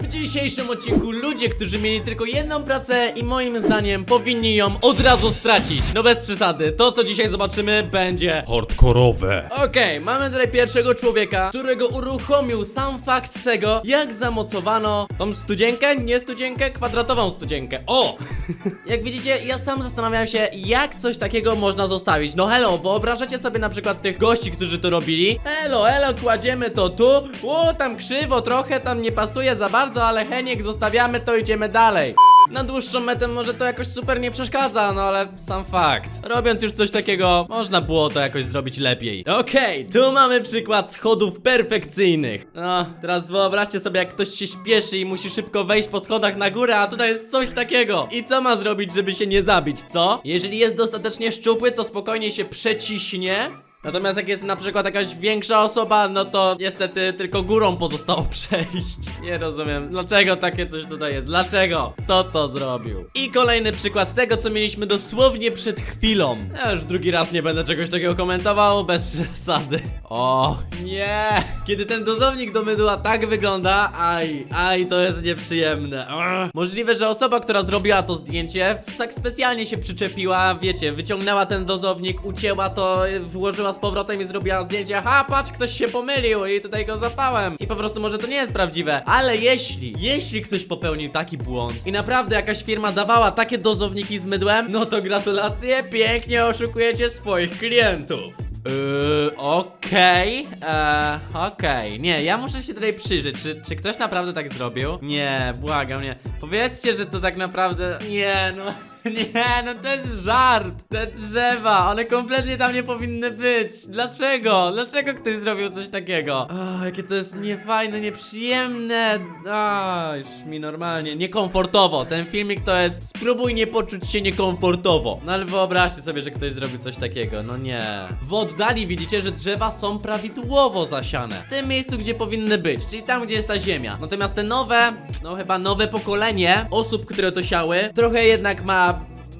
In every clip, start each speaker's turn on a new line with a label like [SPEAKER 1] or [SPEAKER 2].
[SPEAKER 1] W dzisiejszym odcinku ludzie, którzy mieli tylko jedną pracę i moim zdaniem powinni ją od razu stracić. No bez przesady, to co dzisiaj zobaczymy będzie
[SPEAKER 2] Hardkorowe.
[SPEAKER 1] Okej, mamy tutaj pierwszego człowieka, którego uruchomił sam fakt tego, jak zamocowano tą studzienkę, nie studzienkę, kwadratową studzienkę. O! jak widzicie, ja sam zastanawiałem się, jak coś takiego można zostawić. No hello, wyobrażacie sobie na przykład tych gości, którzy to robili? Hello, hello, kładziemy to tu. O, tam krzywo, trochę tam nie pasuje za bardzo, ale heniek zostawiamy, to idziemy dalej. Na dłuższą metę może to jakoś super nie przeszkadza, no ale sam fakt. Robiąc już coś takiego, można było to jakoś zrobić lepiej. Okej, tu mamy przykład schodów perfekcyjnych. No, teraz wyobraźcie sobie, jak ktoś się śpieszy i musi szybko wejść po schodach na górę, a tutaj jest coś takiego. I co ma zrobić, żeby się nie zabić, co? Jeżeli jest dostatecznie szczupły, to spokojnie się przeciśnie. Natomiast jak jest na przykład jakaś większa osoba, no to niestety tylko górą pozostało przejść. Nie rozumiem, dlaczego takie coś tutaj jest? Dlaczego? Kto to zrobił? I kolejny przykład tego, co mieliśmy dosłownie przed chwilą. Ja już drugi raz nie będę czegoś takiego komentował, bez przesady. O, nie! Kiedy ten dozownik do mydła tak wygląda, aj, aj, to jest nieprzyjemne. Ugh. Możliwe, że osoba, która zrobiła to zdjęcie, tak specjalnie się przyczepiła, wiecie, wyciągnęła ten dozownik, ucięła to, włożyła z powrotem i zrobiła zdjęcie. Ha, patrz, ktoś się pomylił i tutaj go zapałem. I po prostu może to nie jest prawdziwe, ale jeśli, jeśli ktoś popełnił taki błąd i naprawdę jakaś firma dawała takie dozowniki z mydłem, no to gratulacje, pięknie oszukujecie swoich klientów. Yy, okej, eee, okej, nie, ja muszę się tutaj przyjrzeć, czy, czy ktoś naprawdę tak zrobił? Nie, błagam, nie, powiedzcie, że to tak naprawdę, nie, no, nie, no to jest żart, te drzewa, one kompletnie tam nie powinny być, dlaczego, dlaczego ktoś zrobił coś takiego? O, jakie to jest niefajne, nieprzyjemne, a, już mi normalnie, niekomfortowo, ten filmik to jest, spróbuj nie poczuć się niekomfortowo, no ale wyobraźcie sobie, że ktoś zrobił coś takiego, no nie. W oddali widzicie, że drzewa są prawidłowo zasiane, w tym miejscu, gdzie powinny być, czyli tam, gdzie jest ta ziemia, natomiast te nowe, no chyba nowe pokolenie osób, które to siały, trochę jednak ma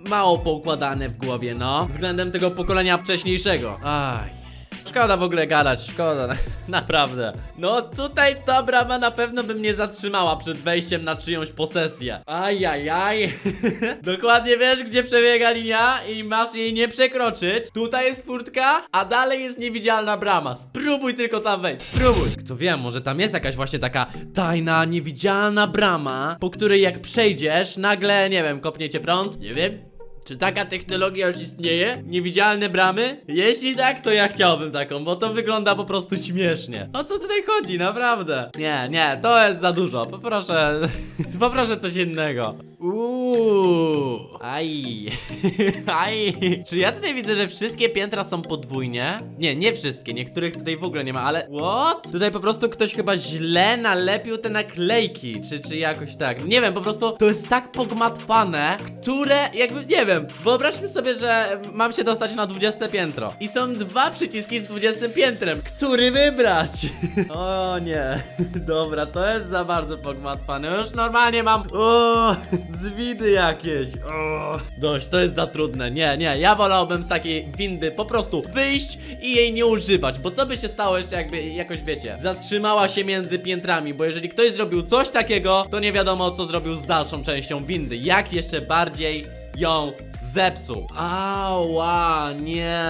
[SPEAKER 1] mało poukładane w głowie, no, względem tego pokolenia wcześniejszego. Aj. Szkoda w ogóle gadać, szkoda, naprawdę. No tutaj ta brama na pewno by mnie zatrzymała przed wejściem na czyjąś posesję. Ajajaj. Dokładnie wiesz, gdzie przebiega linia i masz jej nie przekroczyć. Tutaj jest furtka, a dalej jest niewidzialna brama. Spróbuj tylko tam wejść, spróbuj. Kto wie, może tam jest jakaś właśnie taka tajna, niewidzialna brama, po której jak przejdziesz, nagle, nie wiem, kopnie cię prąd, nie wiem. Czy taka technologia już istnieje? Niewidzialne bramy? Jeśli tak, to ja chciałbym taką, bo to wygląda po prostu śmiesznie. O co tutaj chodzi, naprawdę? Nie, nie, to jest za dużo. Poproszę, poproszę coś innego. Uuu, aj, aj. Czy ja tutaj widzę, że wszystkie piętra są podwójnie? Nie, nie wszystkie, niektórych tutaj w ogóle nie ma, ale what? Tutaj po prostu ktoś chyba źle nalepił te naklejki, czy, czy jakoś tak. Nie wiem, po prostu to jest tak pogmatwane, które jakby, nie wiem, wyobraźmy sobie, że mam się dostać na 20 piętro i są dwa przyciski z 20 piętrem. Który wybrać? o nie, dobra, to jest za bardzo pogmatwane. Już normalnie mam, o, zwidy jakieś. O, dość, to jest za trudne. Nie, nie, ja wolałbym z takiej windy po prostu wyjść i jej nie używać, bo co by się stało jeszcze jakby jakoś wiecie, zatrzymała się między piętrami, bo jeżeli ktoś zrobił coś takiego, to nie wiadomo co zrobił z dalszą częścią windy. Jak jeszcze bardziej ją zepsuł. Ała, nie,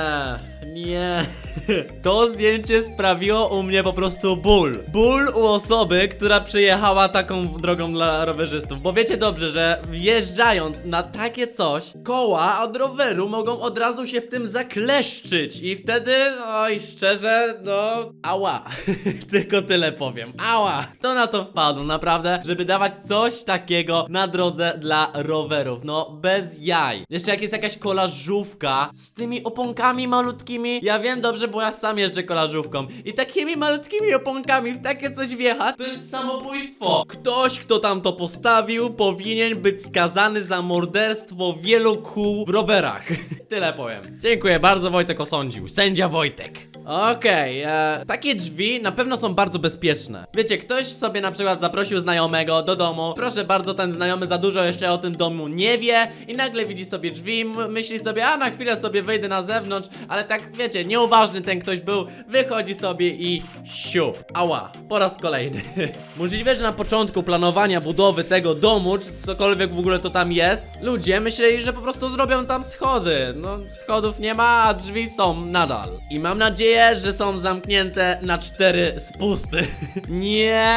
[SPEAKER 1] nie. To zdjęcie sprawiło u mnie po prostu ból. Ból u osoby, która przyjechała taką drogą dla rowerzystów. Bo wiecie dobrze, że wjeżdżając na takie coś, koła od roweru mogą od razu się w tym zakleszczyć. I wtedy, oj, szczerze, no, ała. Tylko tyle powiem. Ała. To na to wpadł, naprawdę, żeby dawać coś takiego na drodze dla rowerów. No, bez jaj. Jeszcze jak jest jakaś kolażówka z tymi oponkami malutkimi. Ja wiem dobrze, bo ja sam jeżdżę kolażówką. I takimi malutkimi oponkami w takie coś wjechać, to jest samobójstwo. Ktoś, kto tam to postawił, powinien być skazany za morderstwo wielu kół w rowerach. Tyle powiem. Dziękuję bardzo, Wojtek osądził. Sędzia Wojtek. Okej, e, takie drzwi na pewno są bardzo bezpieczne. Wiecie, ktoś sobie na przykład zaprosił znajomego do domu. Proszę bardzo, ten znajomy za dużo jeszcze o tym domu nie wie i nagle widzi sobie drzwi myśli sobie, a na chwilę sobie wyjdę na zewnątrz, ale tak, wiecie, nieuważny ten ktoś był, wychodzi sobie i siup. Ała, po raz kolejny. Możliwe, że na początku planowania budowy tego domu, czy cokolwiek w ogóle to tam jest, ludzie myśleli, że po prostu zrobią tam schody. No, schodów nie ma, a drzwi są nadal. I mam nadzieję, że są zamknięte na cztery spusty. Nie!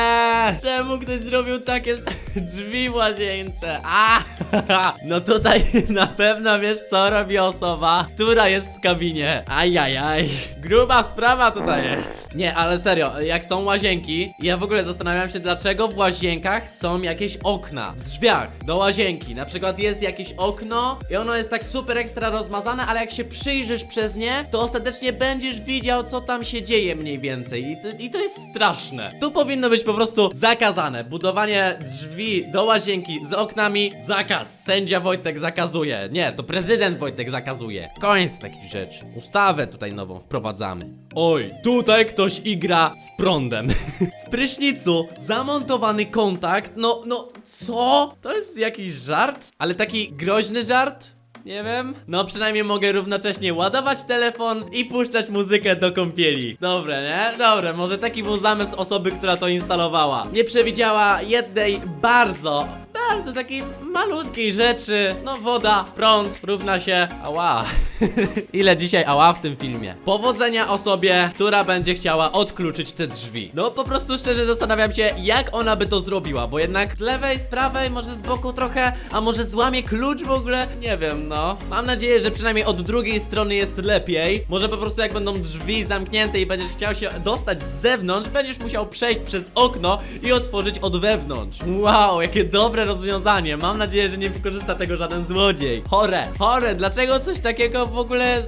[SPEAKER 1] Czemu ktoś zrobił takie drzwi w łazience? A! No tutaj na pewno wiesz co robi osoba, która jest w kabinie. Ajajaj. Gruba sprawa tutaj jest. Nie, ale serio, jak są łazienki, ja w ogóle zastanawiam się, dlaczego w łazienkach są jakieś okna. W drzwiach do łazienki. Na przykład jest jakieś okno i ono jest tak super ekstra rozmazane, ale jak się przyjrzysz przez nie, to ostatecznie będziesz widział, co tam się dzieje mniej więcej. I to, i to jest straszne. Tu powinno być po prostu zakazane. Budowanie drzwi do łazienki z oknami, zakaz. Sędzia Wojtek zakazuje. Nie, to prezydent Wojtek zakazuje. Koniec takich rzeczy. Ustawę tutaj nową wprowadzamy. Oj, tutaj ktoś igra z prądem. w prysznicu zamontowany kontakt. No, no, co? To jest jakiś żart? Ale taki groźny żart? Nie wiem. No przynajmniej mogę równocześnie ładować telefon i puszczać muzykę do kąpieli. Dobre, nie? Dobre, może taki był zamysł osoby, która to instalowała. Nie przewidziała jednej bardzo, bardzo takiej malutkiej rzeczy. No woda, prąd równa się ała. Ile dzisiaj ała w tym filmie? Powodzenia osobie, która będzie chciała odkluczyć te drzwi. No po prostu szczerze zastanawiam się, jak ona by to zrobiła, bo jednak z lewej, z prawej, może z boku trochę, a może złamie klucz w ogóle? Nie wiem, no. Mam nadzieję, że przynajmniej od drugiej strony jest lepiej. Może po prostu jak będą drzwi zamknięte i będziesz chciał się dostać z zewnątrz, będziesz musiał przejść przez okno i otworzyć od wewnątrz. Wow, jakie dobre rozwiązanie. Mam nadzieję, że nie wykorzysta tego żaden złodziej. Chore, chore, dlaczego coś takiego w ogóle...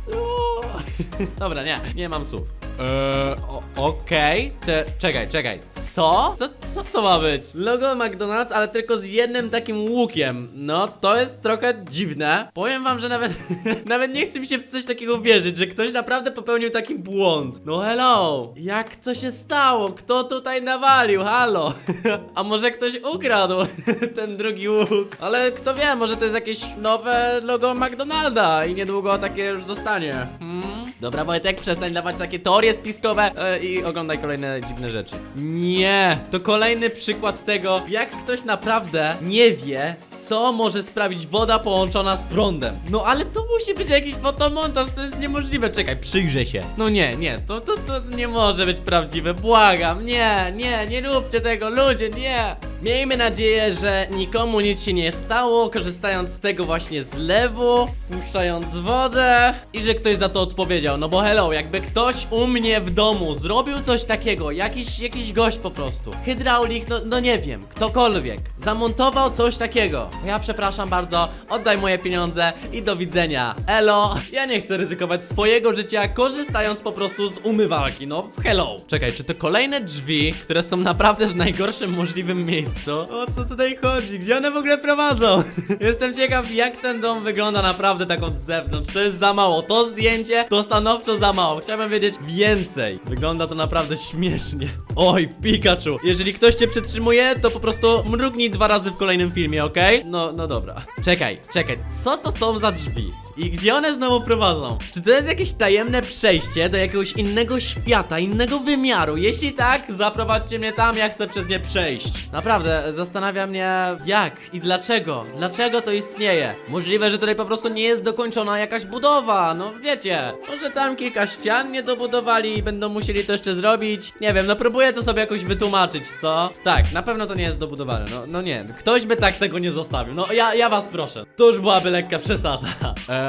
[SPEAKER 1] Dobra, nie, nie mam słów. Eee, okej. Te, czekaj, czekaj. Co? co? Co to ma być? Logo McDonald's, ale tylko z jednym takim łukiem. No, to jest trochę dziwne. Powiem wam, że nawet, nawet nie chce mi się w coś takiego wierzyć, że ktoś naprawdę popełnił taki błąd. No hello. Jak to się stało? Kto tutaj nawalił? Halo. A może ktoś ukradł ten drugi łuk? Ale kto wie, może to jest jakieś nowe logo McDonalda i niedługo takie już zostanie. Hmm? Dobra, Wojtek, przestań dawać takie teorie spiskowe e, i oglądaj kolejne dziwne rzeczy. Nie, to kolejny przykład tego, jak ktoś naprawdę nie wie, co może sprawić woda połączona z prądem. No ale to musi być jakiś fotomontaż, to jest niemożliwe. Czekaj, przyjrzę się. No nie, nie, to, to, to nie może być prawdziwe, błagam. Nie, nie, nie róbcie tego, ludzie, nie. Miejmy nadzieję, że nikomu nic się nie stało, korzystając z tego właśnie zlewu, puszczając wodę i że ktoś za to odpowiedział. No bo hello, jakby ktoś u mnie w domu zrobił coś takiego, jakiś, jakiś gość po prostu, hydraulik, no, no nie wiem, ktokolwiek, zamontował coś takiego. To ja przepraszam bardzo, oddaj moje pieniądze i do widzenia. Elo, ja nie chcę ryzykować swojego życia, korzystając po prostu z umywalki, no hello. Czekaj, czy to kolejne drzwi, które są naprawdę w najgorszym możliwym miejscu? O co tutaj chodzi? Gdzie one w ogóle prowadzą? Jestem ciekaw, jak ten dom wygląda naprawdę tak od zewnątrz. To jest za mało. To zdjęcie to stanowczo za mało. Chciałbym wiedzieć więcej. Wygląda to naprawdę śmiesznie. Oj, Pikachu. Jeżeli ktoś cię przytrzymuje, to po prostu mrugnij dwa razy w kolejnym filmie, okej? No, no dobra. Czekaj, czekaj. Co to są za drzwi? I gdzie one znowu prowadzą? Czy to jest jakieś tajemne przejście do jakiegoś innego świata, innego wymiaru? Jeśli tak, zaprowadźcie mnie tam, ja chcę przez nie przejść. Naprawdę, zastanawia mnie jak i dlaczego. Dlaczego to istnieje? Możliwe, że tutaj po prostu nie jest dokończona jakaś budowa, no wiecie. Może tam kilka ścian nie dobudowali i będą musieli to jeszcze zrobić. Nie wiem, no próbuję to sobie jakoś wytłumaczyć, co? Tak, na pewno to nie jest dobudowane, no, no nie. Ktoś by tak tego nie zostawił, no ja, ja was proszę. To już byłaby lekka przesada. Eee,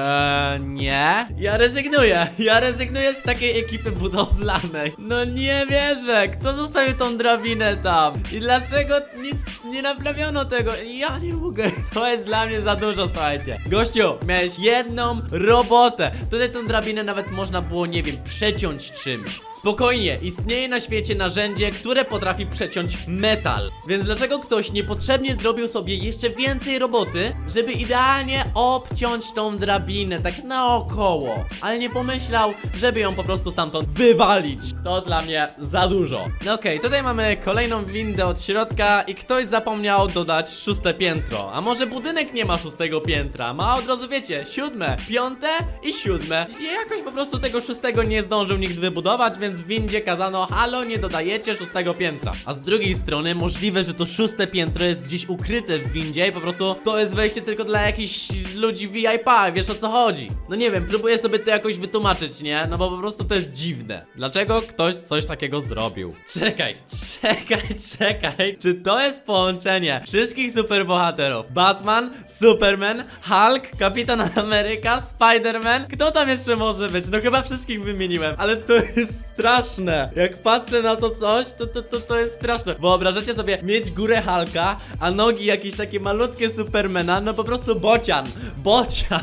[SPEAKER 1] nie. Ja rezygnuję. Ja rezygnuję z takiej ekipy budowlanej. No nie wierzę. Kto zostawił tą drabinę tam? I dlaczego nic nie naprawiono tego? Ja nie mogę. To jest dla mnie za dużo, słuchajcie. Gościu, miałeś jedną robotę. Tutaj tą drabinę nawet można było, nie wiem, przeciąć czymś. Spokojnie, istnieje na świecie narzędzie, które potrafi przeciąć metal. Więc dlaczego ktoś niepotrzebnie zrobił sobie jeszcze więcej roboty, żeby idealnie obciąć tą drabinę? Drabinę, tak naokoło. Ale nie pomyślał, żeby ją po prostu stamtąd wywalić. To dla mnie za dużo. No okej, tutaj mamy kolejną windę od środka i ktoś zapomniał dodać szóste piętro. A może budynek nie ma szóstego piętra? Ma od razu wiecie, siódme, piąte i siódme. I jakoś po prostu tego szóstego nie zdążył nikt wybudować, więc w windzie kazano, halo, nie dodajecie szóstego piętra. A z drugiej strony możliwe, że to szóste piętro jest gdzieś ukryte w windzie i po prostu to jest wejście tylko dla jakichś ludzi VIP, wiesz o co chodzi. No nie wiem, próbuję sobie to jakoś wytłumaczyć, nie? No bo po prostu to jest dziwne. Dlaczego ktoś coś takiego zrobił? Czekaj, czekaj, czekaj. Czy to jest połączenie wszystkich superbohaterów? Batman, Superman, Hulk, Kapitan Ameryka, Spider-Man? Kto tam jeszcze może być? No chyba wszystkich wymieniłem, ale to jest straszne. Jak patrzę na to coś, to to, to, to jest straszne. Wyobrażacie sobie mieć górę Hulka, a nogi jakieś takie malutkie Supermana? No po prostu bocian. Bocian.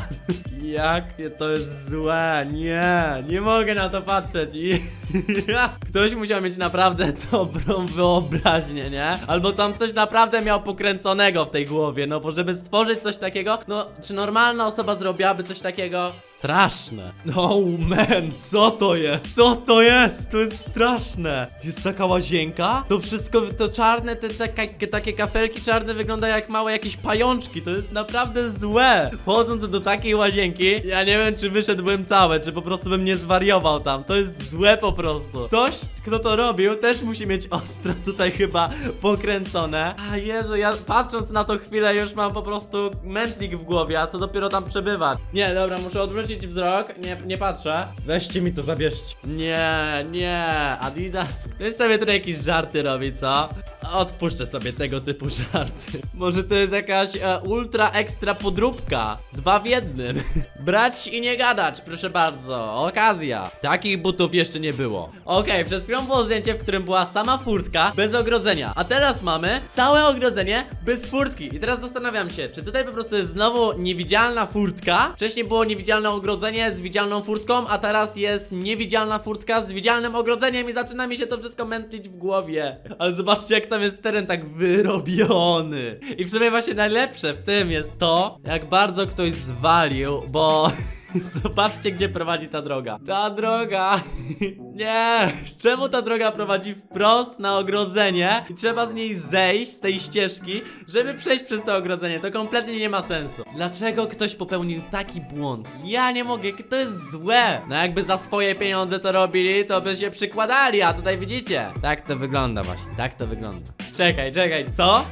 [SPEAKER 1] Jakie to jest złe. Nie, nie mogę na to patrzeć. I... Ktoś musiał mieć naprawdę dobrą wyobraźnię, nie? Albo tam coś naprawdę miał pokręconego w tej głowie, no bo żeby stworzyć coś takiego, no czy normalna osoba zrobiłaby coś takiego? Straszne. No man, co to jest? Co to jest? To jest straszne. Jest taka łazienka? To wszystko, to czarne, te, te ka- takie kafelki czarne wyglądają jak małe jakieś pajączki, to jest naprawdę złe. Wchodząc do takiej łazienki, ja nie wiem czy wyszedłbym całe, czy po prostu bym nie zwariował tam, to jest złe po prostu. Ktoś, kto to robił, też musi mieć ostro tutaj chyba pokręcone. A Jezu, ja patrząc na to chwilę już mam po prostu mętlik w głowie, a co dopiero tam przebywać. Nie, dobra, muszę odwrócić wzrok, nie, nie patrzę. Weźcie mi to, zabierzcie. Nie, nie, Adidas, ktoś sobie tutaj jakieś żarty robi, co? Odpuszczę sobie tego typu żarty. Może to jest jakaś e, ultra ekstra podróbka. Dwa w jednym. Brać i nie gadać, proszę bardzo. Okazja. Takich butów jeszcze nie było. Okej, przed chwilą było zdjęcie, w którym była sama furtka bez ogrodzenia. A teraz mamy całe ogrodzenie bez furtki. I teraz zastanawiam się, czy tutaj po prostu jest znowu niewidzialna furtka? Wcześniej było niewidzialne ogrodzenie z widzialną furtką, a teraz jest niewidzialna furtka z widzialnym ogrodzeniem i zaczyna mi się to wszystko mętlić w głowie. Ale zobaczcie, jak tam jest teren tak wyrobiony. I w sumie właśnie najlepsze w tym jest to, jak bardzo ktoś zwalił, bo... Zobaczcie, gdzie prowadzi ta droga. Ta droga. Nie. Czemu ta droga prowadzi wprost na ogrodzenie i trzeba z niej zejść z tej ścieżki, żeby przejść przez to ogrodzenie? To kompletnie nie ma sensu. Dlaczego ktoś popełnił taki błąd? Ja nie mogę, to jest złe. No jakby za swoje pieniądze to robili, to by się przykładali, a tutaj widzicie. Tak to wygląda właśnie, tak to wygląda. Czekaj, czekaj, co?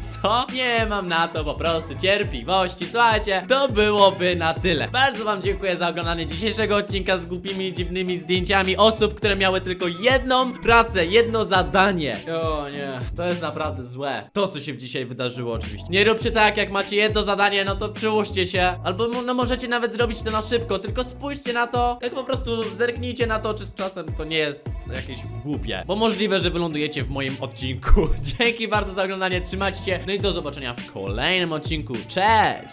[SPEAKER 1] Co? Nie mam na to po prostu cierpliwości. Słuchajcie, to byłoby na tyle. Bardzo wam dziękuję za oglądanie dzisiejszego odcinka z głupimi, dziwnymi zdjęciami osób, które miały tylko jedną pracę, jedno zadanie. O nie, to jest naprawdę złe. To, co się dzisiaj wydarzyło oczywiście. Nie róbcie tak, jak macie jedno zadanie, no to przyłóżcie się. Albo no możecie nawet zrobić to na szybko, tylko spójrzcie na to, tak po prostu zerknijcie na to, czy czasem to nie jest jakieś głupie. Bo możliwe, że wylądujecie w moim odcinku. Dzięki bardzo za oglądanie, trzymajcie się, no i do zobaczenia w kolejnym odcinku. Cześć!